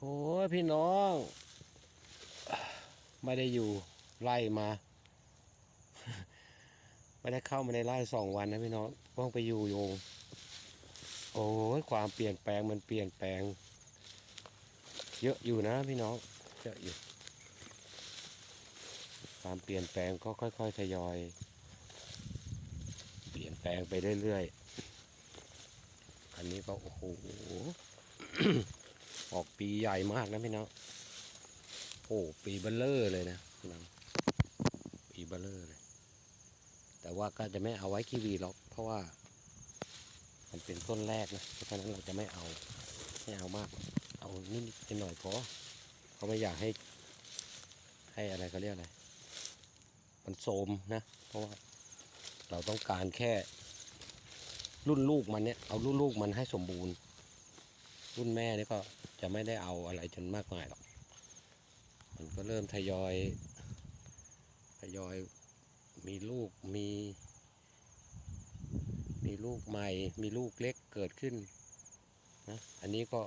โอ้พี่น้อง ไม่ได้อยู่ไล่มา ไม่ได้เข้ามาในไร่สองวันนะพี่น้องต้องไปอยู่โยง โอ้ความเปลี่ยนแปลงมันเปลี่ยนแปลง เยอะอยู่นะพี่น้องเยอะอยู่ ความเปลี่ยนแปลงก็ค่อยๆทยอย เปลี่ยนแปลงไปเรื่อยๆอันนี้ก็โอ้โห ออกปีใหญ่มากนะพี่น้องโอ้ปีเบลเลอร์เลยนะพี่น้องปีเบลเลอร์เลย แต่ว่าก็จะไม่เอาไว้คีวีหรอกเพราะว่ามันเป็นต้นแรกนะเพราะฉะนั้นเราจะไม่เอาไม่เอามาก เอานิดๆหน่อยๆพอเขาะไม่อยากให้ ให้อะไรเขาเรียกอะไร มันโทมนะ เพราะว่าเราต้องการแค่รุ่นลูกมันเนี่ย เอารุ่นลูกมันให้สมบูรณ์ รุ่นแม่เนี่ยก็จะไม่ได้เอาอะไรจนมากมายหรอก มันก็เริ่มทยอยทยอยมีลูกมี มีลูกใหม่ มีลูกเล็กเกิดขึ้นนะอันนี้ก็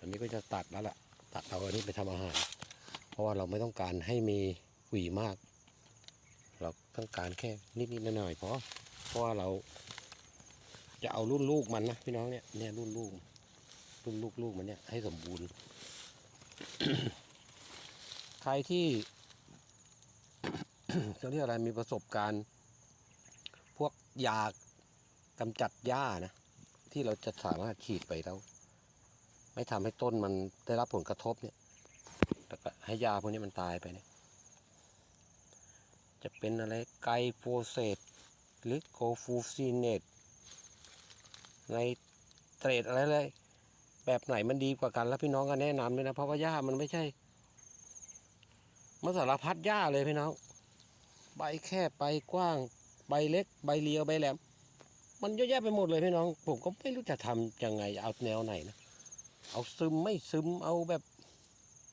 อันนี้ก็จะตัดแล้วล่ะ ตัดเอาอันนี้ไปทำอาหาร เพราะว่าเราไม่ต้องการให้มีหวีมาก เราต้องการแค่นิดๆหน่อยๆพอเพราะว่าเราจะเอารุ่นลูกมันนะพี่น้องเนี่ยเนี่ยรุ่นลูก ลูกลูกมันเนี่ยให้สมบูรณ์ ใครที่เขาเรียกอะไรมีประสบการณ์ พวกยากำจัดหญ้านะ ที่เราจะสามารถฉีดไปแล้ว ไม่ทำให้ต้นมันได้รับผลกระทบเนี่ยแล้วก็ให้ยาพวกนี้มันตายไปเนี่ย จะเป็นอะไรไกโฟเซตหรือโกฟูซีเนตในเตรดอะไรเลย แบบไหนมันดีกว่ากัน แล้วพี่น้องก็แนะนำเลยนะเพราะว่าหญ้ามันไม่ใช่มันสารพัดหญ้าเลยพี่น้องใบแค่ใบกว้าง ใบเล็ก ใบเรียวใบแหลม มันเยอะแยะไปหมดเลยพี่น้อง ผมก็ไม่รู้จะทำยังไงเอาแนวไหนนะเอาซึมไม่ซึมเอาแบบ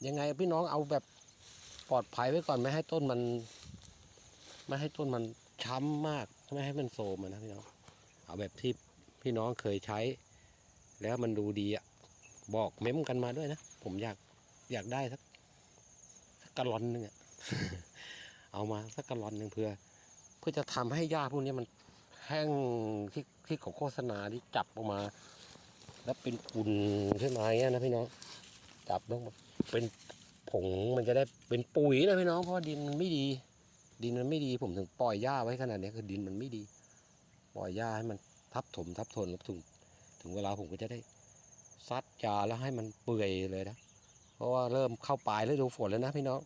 ยังไงพี่น้องเอาแบบปลอดภัยไว้ก่อนไม่ให้ต้นมัน ไม่ให้ต้นมันช้ำมากไม่ให้มันโซมนะพี่น้องเอาแบบที่พี่น้องเคยใช้ แล้วมันดูดีอะ บอกเม้มกันมาด้วยนะ ผมอยากอยากได้สักกะลอนหนึงอะเอามาสักกะลอนหนึ่งเพื่อ เพื่อจะทำให้หญ้าพวกนี้มันแห้งที่ที่เขาโฆษณาที่จับออกมา แล้วเป็นอุ่นขึ้นมาเงี้ยนะพี่น้องจับต้องเป็นผงมันจะได้เป็นปุ๋ยนะพี่น้องเพราะดินมันไม่ดี ดินมันไม่ดีผมถึงปล่อยหญ้าไว้ขนาดนี้คือดินมันไม่ดี ปล่อยหญ้าให้มันทับถมทับทนแล้วถึง ถึงเวลาผมก็จะได้ ซัดยาแล้วให้มันเปื่อยเลยนะ เพราะว่าเริ่มเข้าปลายฤดูฝนแล้วนะพี่น้อง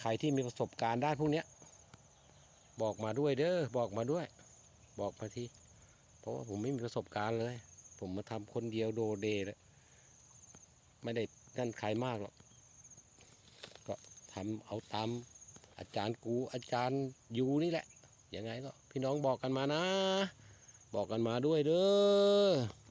ใครที่มีประสบการณ์ด้านพวกเนี้ย บอกมาด้วยเด้อบอกมาด้วย บอกมาทีเพราะว่าผมไม่มีประสบการณ์เลย ผมมาทำคนเดียวโดเดเลยไม่ได้นั่นใครมากหรอกก็ทำเอาตามอาจารย์กูอาจารย์ยูนี่แหละยังไงก็พี่น้องบอกกันมานะ บอกกันมาด้วยเด้อ